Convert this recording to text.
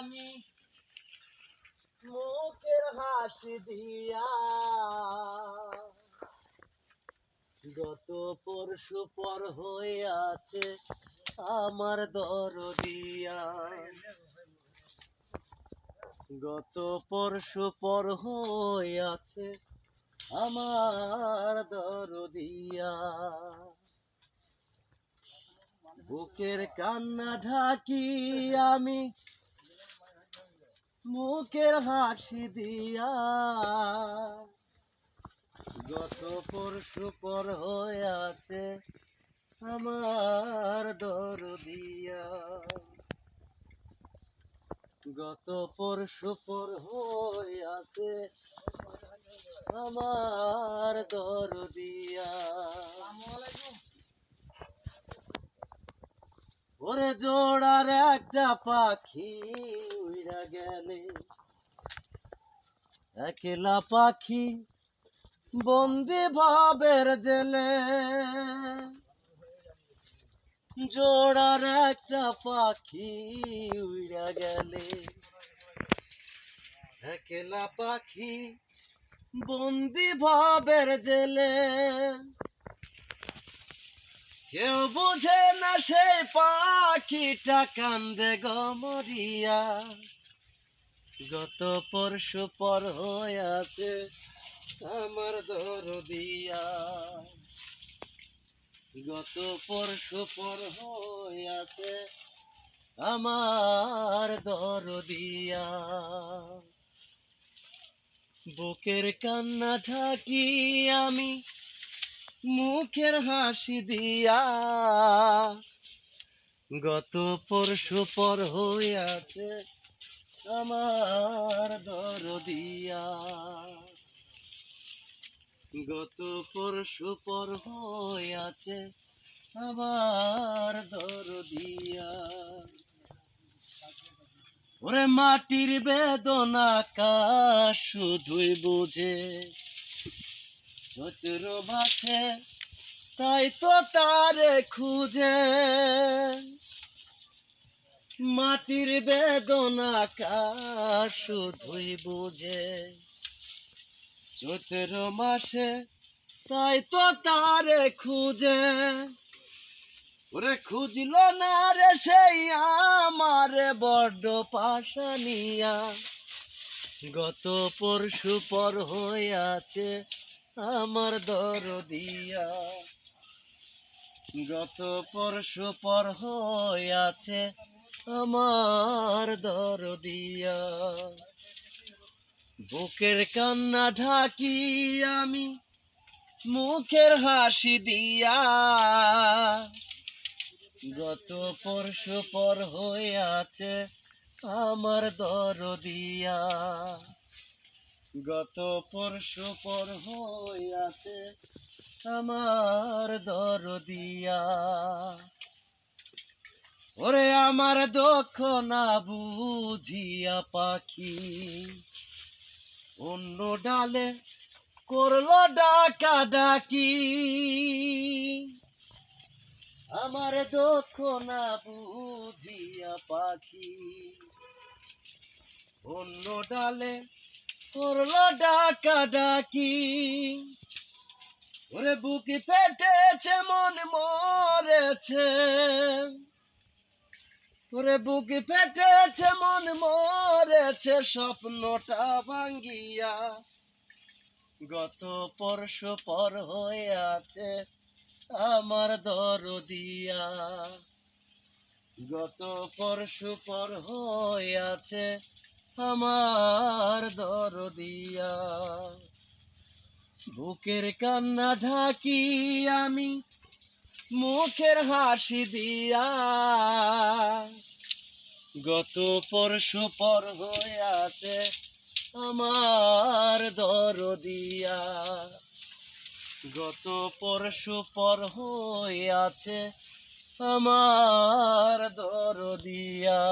আমি মুখের হাসি দিয়া গত পরশু পর হয়ে আছে আমার দরদিয়া। গত পরশু পর হয়ে আছে আমার দরদিয়া। বুকের কান্না ঢাকি আমি মুখের হাসি দিয়া। গত পরশু পর হয়ে আছে আমার দরদিয়া গত পরশু পর হয়ে আছে আমার দরদিয়া ওরে জোড়ার একটা পাখি উইরা গেলে। একলা পাখি বন্দি ভাবের জেলে। জোড়ার একটা পাখি উইরা গেলে। একলা পাখি বন্দি ভাবের জেলে। কেউ বুঝে না সে পাখিটা কান্দে গমরিয়া গত পরশু পর হয়ে আছে আমার দরদিয়া। গত পরশু পর হয়ে আছে আমার দরদিয়া। বুকের কান্না থাকি আমি মুখের হাসি দিয়া গত পরশু পর আছে আমার দরদিয়া। গত পরশু পর আছে আমার দরদিয়া। ওরে মাটির বেদনা কাশ শুধুই বুঝে? চতুর মাঠে, তাই তো তারে খুঁজে। মাটির বেদনা শুধুই বুঝে। চৈত্র মাসে তাই তো তারে খুঁজে। ওরে খুঁজল না রে সেই আমারে বড্ড পাশানিয়া। গত পরশু পর হয়ে আছে আমার দরদিয়া। গত পরশু পর আছে আমার দরদিয়া। বুকের কান্না ঢাকি আমি মুখের হাসি দিয়া। গত পরশু পর আছে আমার দরদিয়া। গত পরশু পর আছে আমার দরদিয়া। ওরে আমার দুঃখ না বুঝিয়া পাখি, অন্য ডালে করল ডাকা ডাকি। আমার দুঃখ না বুঝিয়া পাখি, অন্য ডালে করল ডাকা ডাকি ওরে বুকি পেটেছে, মন মরেছে। ওরে বুকি পেটেছে, মন মরেছে, স্বপ্নটা ভাঙ্গিয়া গত পরশু পর হয়ে আছে আমার দরদিয়া। গত পরশু পর হয়ে আছে আমার দরদিয়া। বুকের কান্না ঢাকি আমি, মুখের হাসি দিয়া। গত পরশু পর হয়ে আছে আমার দরদিয়া। গত পরশু পর হয়ে আছে আমার দরদিয়া।